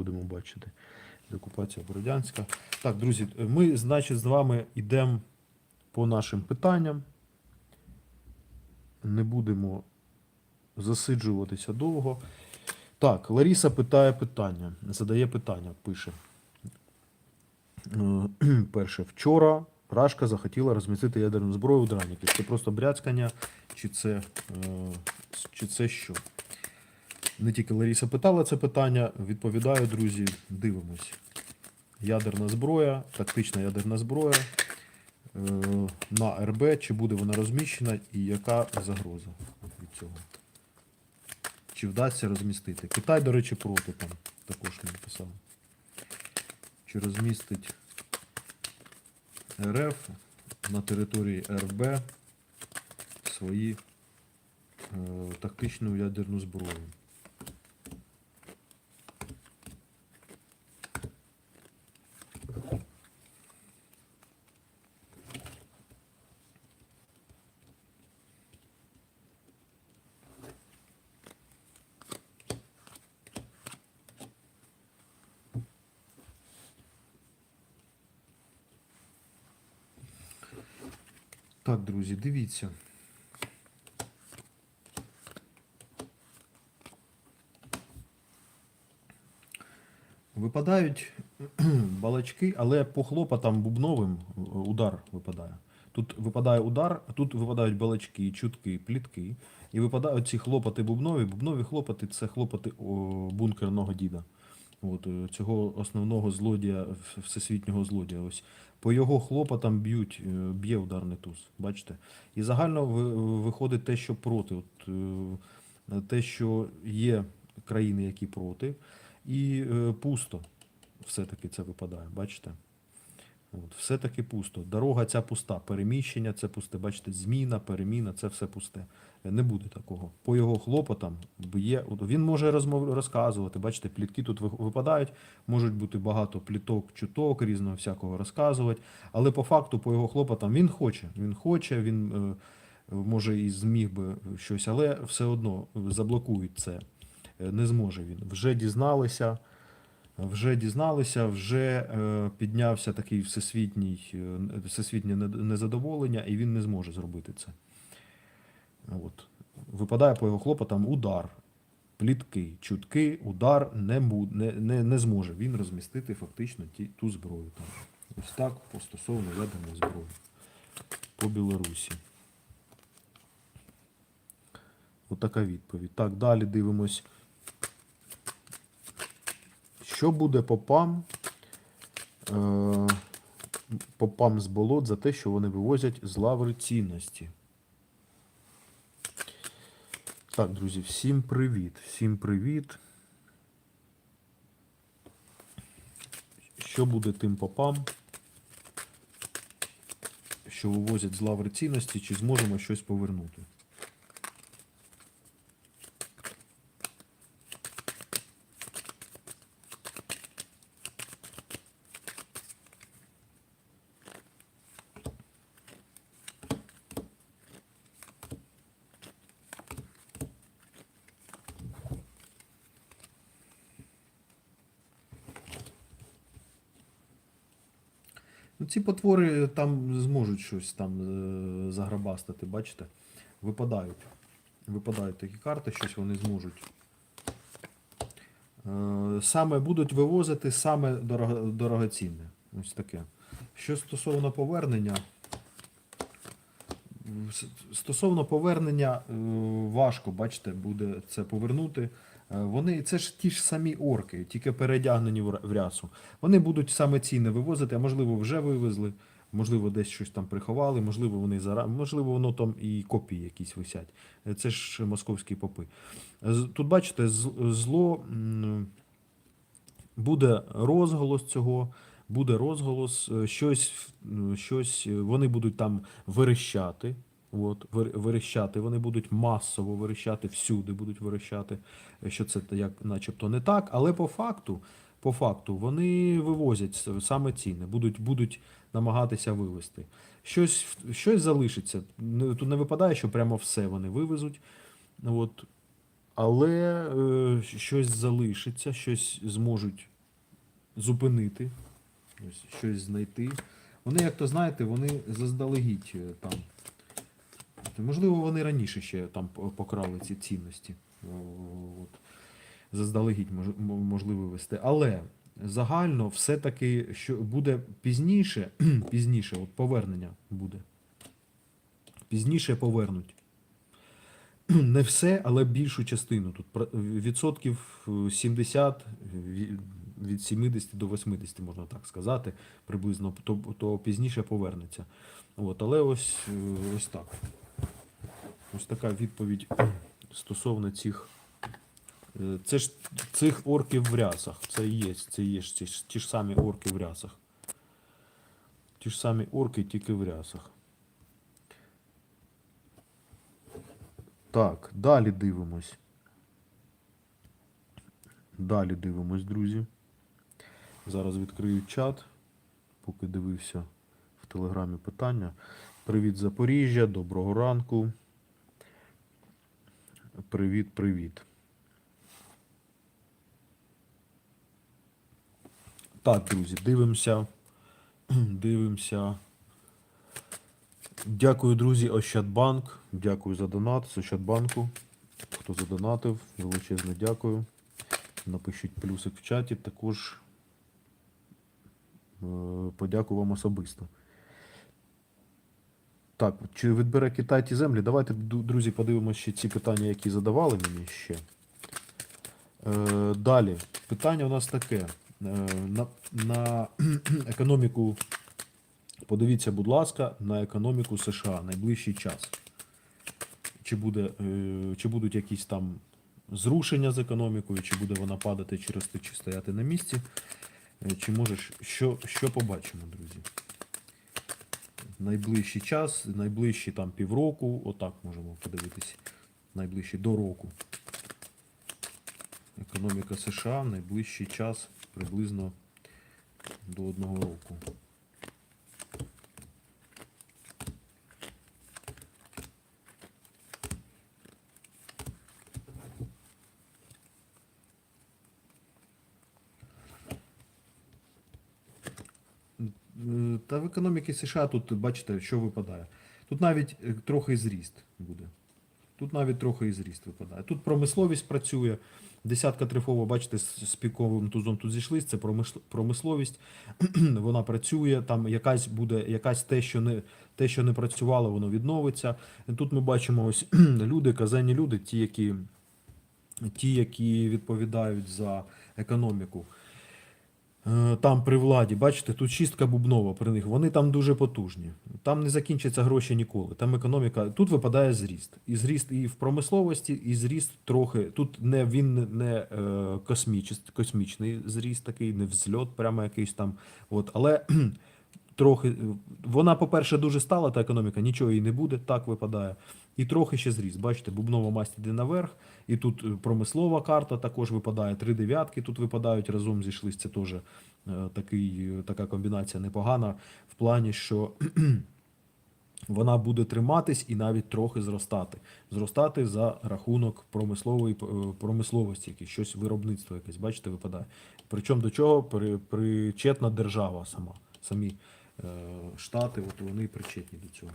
будемо бачити. Деокупація Бородянська. Так, друзі, ми, значить, з вами йдемо по нашим питанням. Не будемо засиджуватися довго. Так, Ларіса питає питання, задає питання, пише. Е, Перше, вчора Рашка захотіла розмістити ядерну зброю у Драніки. Це просто бряцкання, чи це, е, чи це що? Не тільки Ларіса питала це питання, відповідаю, друзі, дивимось. Ядерна зброя, тактична ядерна зброя е, на РБ, чи буде вона розміщена і яка загроза від цього? Чи вдасться розмістити? Китай, до речі, проти там також мені писав. Чи розмістить РФ на території РБ свої е, тактичну ядерну зброю? Так, друзі, дивіться. Випадають балачки, але по хлопотам бубновим е, удар випадає. Тут випадає удар, а тут випадають балачки, чутки, плітки. І випадають ці хлопоти бубнові. Бубнові хлопоти це хлопоти бункерного діда. От, е, цього основного злодія, всесвітнього злодія. Ось по його хлопотам б'ють, е, б'є ударний туз. Бачите? І загально виходить те, що проти. От, е, те, що є країни, які проти, і пусто все-таки це випадає. Бачите? От, все-таки пусто. Дорога ця пуста, переміщення це пусте. Бачите, зміна, переміна це все пусте. Не буде такого. По його хлопотам є. Він може розмов... розказувати. Бачите, плітки тут ви- випадають, можуть бути багато пліток, чуток, різного всякого розказувати. Але по факту, по його хлопотам, він хоче. Він хоче, він е, може і зміг би щось, але все одно заблокують це. Е, Не зможе він. Вже дізналися. Вже дізналися, вже е, піднявся такий всесвітній, всесвітнє незадоволення, і він не зможе зробити це. От. Випадає по його хлопотам удар, плітки, чутки, удар не, не, не, не зможе він розмістити фактично ті, ту зброю. Там. Ось так по стосовно ядерної зброї по Білорусі. Отака відповідь. Так, далі дивимось. Що буде попам? Е, попам з болот за те, що вони вивозять з лаври цінності. Так, друзі, всім привіт. Всім привіт. Що буде тим попам? Що вивозять з лаври цінності, чи зможемо щось повернути? Ці потвори там зможуть щось там е, заграбастати, бачите? Випадають. Випадають такі карти, щось вони зможуть. Е, Саме будуть вивозити саме дорого, дорогоцінне. Ось таке. Що стосовно повернення. Стосовно повернення, е, важко, бачите, буде це повернути. Е, Вони це ж ті ж самі орки, тільки передягнені в рясу. Вони будуть саме цінне вивозити, а можливо, вже вивезли, можливо, десь щось там приховали, можливо, вони зара... можливо, воно там і копії якісь висять. Е, Це ж московські попи. Тут бачите, зло буде розголос цього. Буде розголос, е, щось, щось вони будуть там верещати. От, вир- верещати, вони будуть масово верещати, всюди будуть верещати, е, що це як начебто не так, але по факту, по факту вони вивозять саме ціни, будуть, будуть намагатися вивезти. Щось, щось залишиться. Тут не випадає, що прямо все вони вивезуть. От. але е, щось залишиться, щось зможуть зупинити, щось знайти. Вони, як то знаєте, вони заздалегідь е, там. Можливо, вони раніше ще там покрали ці цінності. От. Заздалегідь мож- можливо вести. Але загально все-таки, що буде пізніше, пізніше, от повернення буде. Пізніше повернуть. Не все, але більшу частину. Тут відсотків е, 70 від 70 до 80, можна так сказати, приблизно, то, то пізніше повернеться. От, але ось, е, ось так. Ось така відповідь стосовно цих. е, Це ж цих орків в рясах. Це і є, це є ж ті, ті ж самі орки в рясах. Ті ж самі орки, тільки в рясах. Так, далі дивимось. Далі дивимось, друзі. Зараз відкрию чат, поки дивився в телеграмі питання. Привіт, Запоріжжя, доброго ранку. Привіт, привіт. Так, друзі, дивимося. Дивимося. Дякую, друзі, Ощадбанк. Дякую за донат з Ощадбанку. Хто задонатив, величезне дякую. Напишіть плюсик в чаті. Також е, подякую вам особисто. Так, чи відбере Китай ті землі? Давайте, друзі, подивимося ще ці питання, які задавали мені ще. Е, далі. Питання у нас таке. Е, на, на економіку, подивіться, будь ласка, на економіку США найближчий час. Чи, буде, е, чи будуть якісь там зрушення з економікою, чи буде вона падати чи рости, чи стояти на місці. Е, Чи може, що, що побачимо, друзі? Найближчий час, найближчі там півроку, отак можемо подивитися. Найближчі до року. Економіка США найближчий час приблизно до одного року. Е, Та в економіці США тут бачите, що випадає. Тут навіть е, трохи зріст буде. Тут навіть трохи і зріст випадає. Тут промисловість працює. Десятка трифова, бачите, з піковим тузом тут зійшлись. Це промисловість. Вона працює. Там якась буде, якась те, що не те, що не працювало, воно відновиться. Тут ми бачимо ось люди, казенні люди, ті, які, ті, які відповідають за економіку. Е, Там при владі, бачите, тут чистка бубнова при них. Вони там дуже потужні. Там не закінчаться гроші ніколи. Там економіка. Тут випадає зріст. І зріст і в промисловості, і зріст трохи. Тут не він не е, косміч- космічний зріст такий, не взльот, прямо якийсь там. От, але трохи. Вона, по-перше, дуже стала, та економіка, нічого їй не буде, так випадає. І трохи ще зріст. Бачите, бубнова масть іде наверх, і тут е, промислова карта також випадає. Три дев'ятки тут випадають, разом зійшлись. Це теж е, такий, е, така комбінація непогана в плані, що вона буде триматись і навіть трохи зростати. Зростати за рахунок промислової промисловості, якесь щось виробництво якесь, бачите, випадає. Причому до чого При, причетна держава сама. Самі штати, от вони причетні до цього.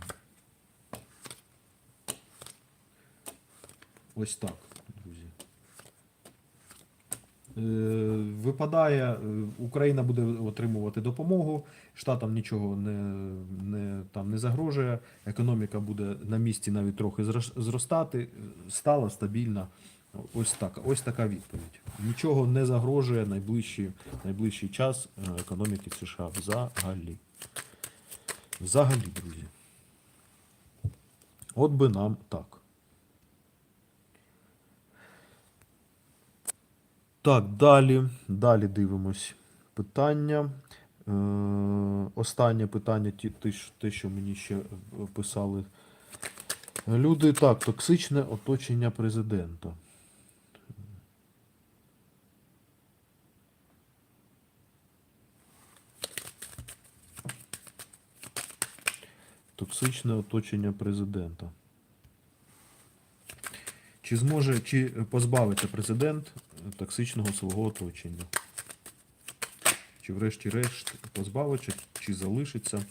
Ось так, друзі. Е, Випадає, е, Україна буде отримувати допомогу, штатам нічого не, не, там не загрожує, економіка буде на місці навіть трохи зростати, е, стала стабільна. Ось так, ось така відповідь. Нічого не загрожує найближчий, найближчий час е, економіки США взагалі. Взагалі, друзі. От би нам так. Так, далі. Далі дивимось питання. Е, останнє питання, те, що- мені ще писали. Люди, так, токсичне оточення президента. Токсичне оточення президента. Чи зможе, чи позбавиться президент токсичного свого оточення? Чи врешті-решт позбавиться, чи залишиться?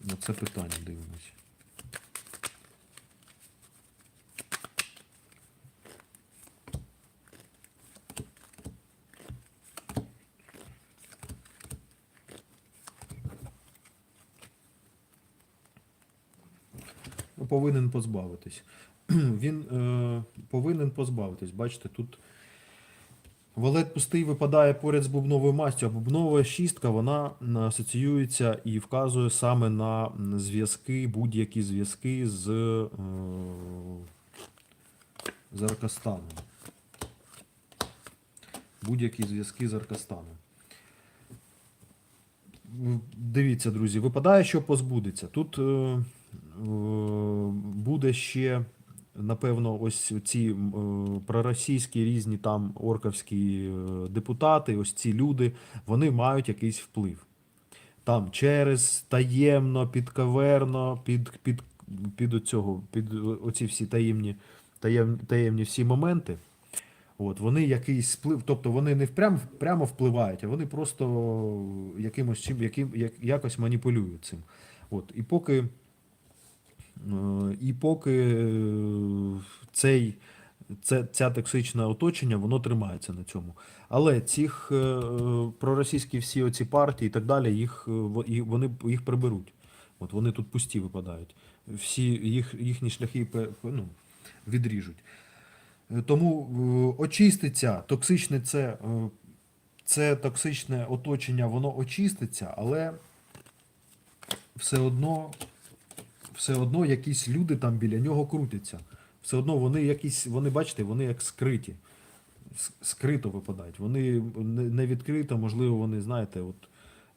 На це питання дивимось. Повинен позбавитись. Він е, повинен позбавитись. Бачите, тут валет пустий випадає поряд з бубновою мастю, а бубнова шістка вона асоціюється і вказує саме на зв'язки, будь-які зв'язки з, е, з Аркастаном. Будь-які зв'язки з Аркастаном. Дивіться, друзі, випадає, що позбудеться. Тут е, буде ще, напевно, ось ці е, проросійські різні там орковські е, депутати, ось ці люди, вони мають якийсь вплив. Там через таємно, підкаверно, під, під, під, оцього, під оці всі таємні, таєм, таємні всі моменти. От, вони якийсь вплив, тобто вони не прям, прямо впливають, а вони просто якимось чим, яким, як, якось маніпулюють цим. От, і поки, е, і поки е, цей, це, ця токсичне оточення, воно тримається на цьому. Але цих е, е, проросійські всі оці партії і так далі, їх, е, вони їх приберуть. От вони тут пусті випадають. Всі їх, їхні шляхи ну, відріжуть. Е, Тому е, очиститься токсичне це, е, це токсичне оточення, воно очиститься, але все одно, все одно якісь люди там біля нього крутяться. Все одно вони якісь, вони, бачите, вони як скриті. Скрито випадають. Вони не відкрито, можливо, вони, знаєте, от,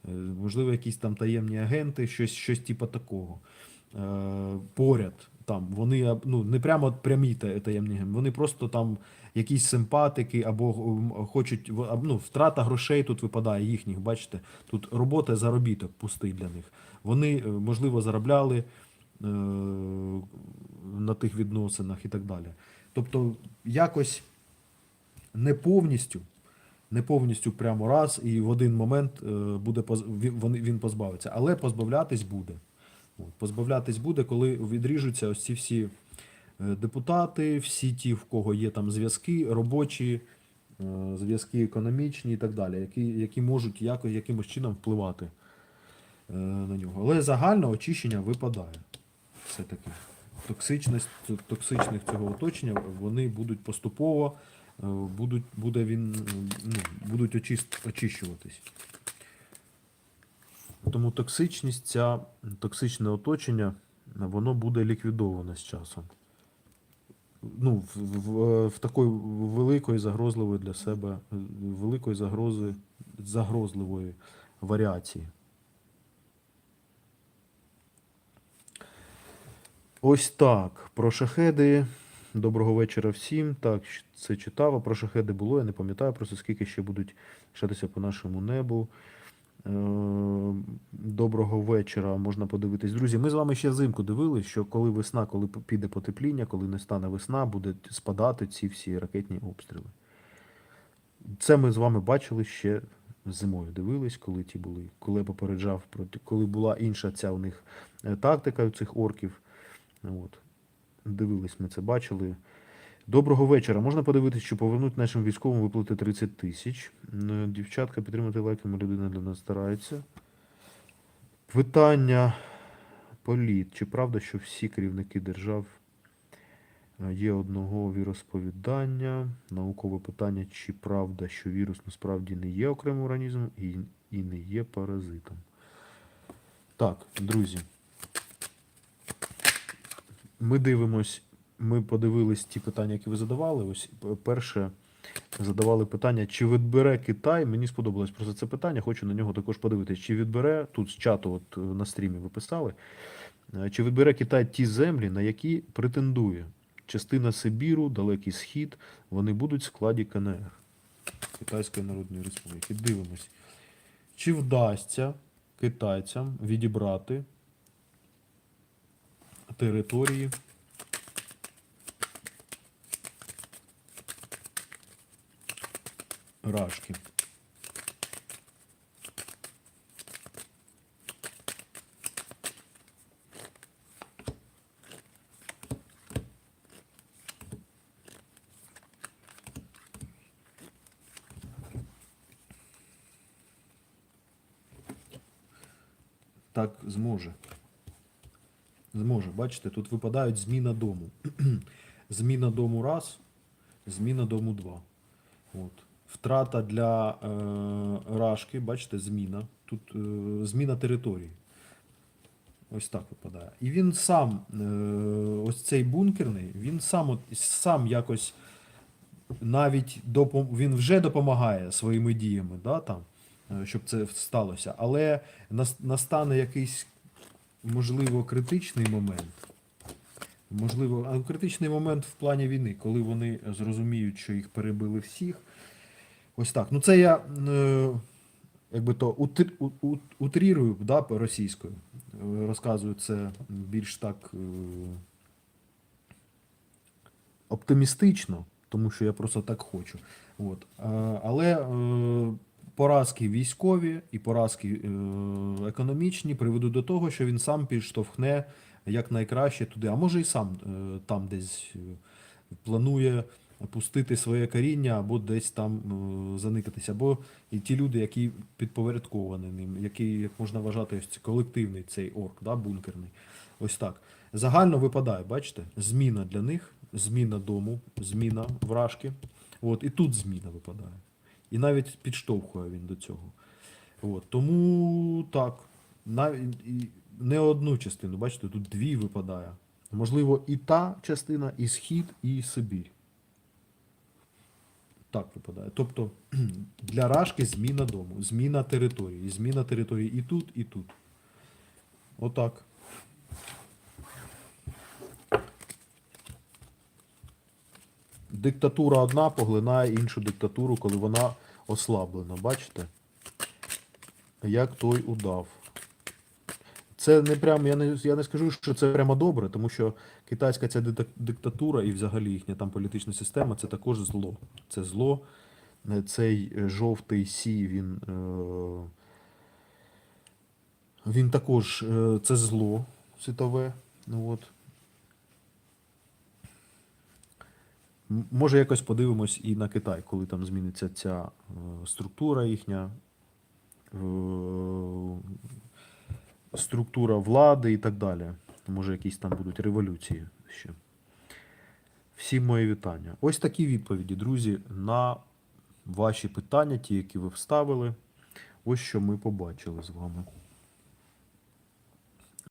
е, можливо, якісь там таємні агенти, щось, щось типу такого. Е, поряд там вони ну, не прямо прямі таємні агенти, вони просто там якісь симпатики або хочуть ну, втрата грошей тут випадає їхніх. Бачите, тут робота заробіток пустий для них. Вони, е, можливо, заробляли на тих відносинах і так далі. Тобто, якось не повністю, не повністю прямо раз і в один момент е, буде він, позбавиться, але позбавлятись буде. Позбавлятись буде, коли відріжуться ось ці всі е, депутати, всі ті, в кого є там зв'язки, робочі, е, зв'язки економічні і так далі, які, які можуть якось, якимось чином впливати е, на нього. Але загальне очищення випадає. Все-таки. Токсичність, токсичних цього оточення вони будуть поступово, е, будуть, буде він, ну, будуть очист, очищуватись. Тому токсичність, ця, токсичне оточення, воно буде ліквідоване з часом. Ну, в, в, в такої великої загрозливої для себе, великої загрози, загрозливої варіації. Ось так. Про шахеди. Доброго вечора всім. Так, це читав. Про шахеди було. Я не пам'ятаю просто скільки ще будуть шатися по нашому небу. Е, Доброго вечора. Можна подивитись. Друзі, ми з вами ще взимку дивились, що коли весна, коли піде потепління, коли не стане весна, буде спадати ці всі ракетні обстріли. Це ми з вами бачили ще зимою. Дивились, коли ті були, коли попереджав коли була інша ця у них е, тактика у цих орків. От. Дивились, ми це бачили. Доброго вечора. Можна подивитися, що повернуть нашим військовим виплати 30 тисяч. Дівчатка, підтримати лайками, людина для нас старається. Питання політ. Чи правда, що всі керівники держав е, є одного віросповідання? Наукове питання, чи правда, що вірус насправді не є окремим організмом і, і не є паразитом? Так, друзі. Ми дивимось, ми подивились ті питання, які ви задавали. Ось п- перше задавали питання, чи відбере Китай. Мені сподобалось просто це питання, хочу на нього також подивитись. Чи відбере тут з чату, от е, на стрімі ви писали, е, чи відбере Китай ті землі, на які претендує? Частина Сибіру, Далекий Схід, вони будуть в складі КНР Китайської Народної Республіки. Дивимось. Чи вдасться китайцям відібрати території. Рашки. Так зможе. Зможе. Бачите, тут випадають зміна дому. зміна дому раз, зміна дому два. От. Втрата для е, рашки, бачите, зміна. Тут е, зміна території. Ось так випадає. І він сам, е, ось цей бункерний, він сам, сам якось навіть допом... він вже допомагає своїми діями, да, там, е, щоб це сталося. Але настане якийсь, можливо, критичний момент. Можливо, а критичний момент в плані війни, коли вони зрозуміють, що їх перебили всіх. Ось так. Ну це я е, якби то утрірую да, російською. Розказую це більш так е, оптимістично, тому що я просто так хочу. От. Але е, поразки військові і поразки е, економічні приведуть до того, що він сам підштовхне якнайкраще туди, а може і сам е, там десь е, планує пустити своє коріння або десь там заникатися, або і ті люди, які підпорядковані ним, які, як можна вважати, ось колективний цей орк, да, бункерний. Ось так. Загально випадає, бачите, зміна для них, зміна дому, зміна вражки. От, і тут зміна випадає. І навіть підштовхує він до цього. От, тому так. Навіть не одну частину, бачите, тут дві випадає. Можливо, і та частина, і схід, і Сибір. Так випадає. Тобто для Рашки зміна дому, зміна території. Зміна території і тут, і тут. Отак. Диктатура одна поглинає іншу диктатуру, коли вона ослаблена. Бачите? Як той удав. Це не прям, я не, я не скажу, що це прямо добре, тому що китайська ця диктатура і взагалі їхня там політична система це також зло. Це зло. Цей жовтий сі, він, е, він також е, це зло світове. Ну, от. Може, якось подивимось і на Китай, коли там зміниться ця е, структура їхня, е, структура влади і так далі. Може, якісь там будуть революції ще. Всім мої вітання. Ось такі відповіді, друзі, на ваші питання, ті, які ви вставили. Ось що ми побачили з вами.